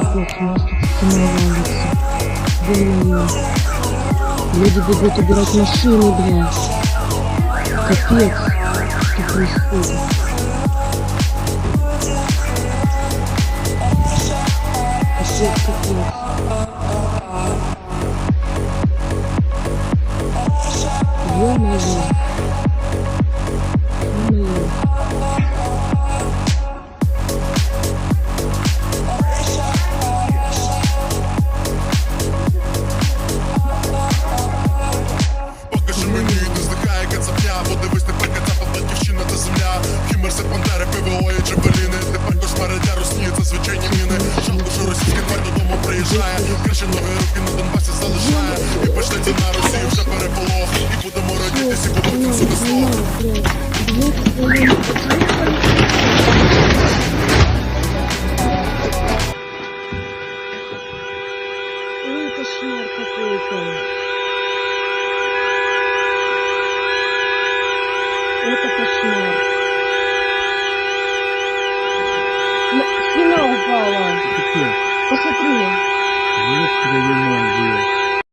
капец, у нас тут стена валится. Блин. Люди бегут убирать машины, бля. Капец. Что происходит? Капец, капец. Ё-моё. приїжджає Криші нові руки на Донбасі залишає І почнеться на Росії вже переполох І будемо родитись, і побачимо собі слов Ой, кошмар какой-то. Это кошмар. На- Стена упала. Є твою мать, блядь.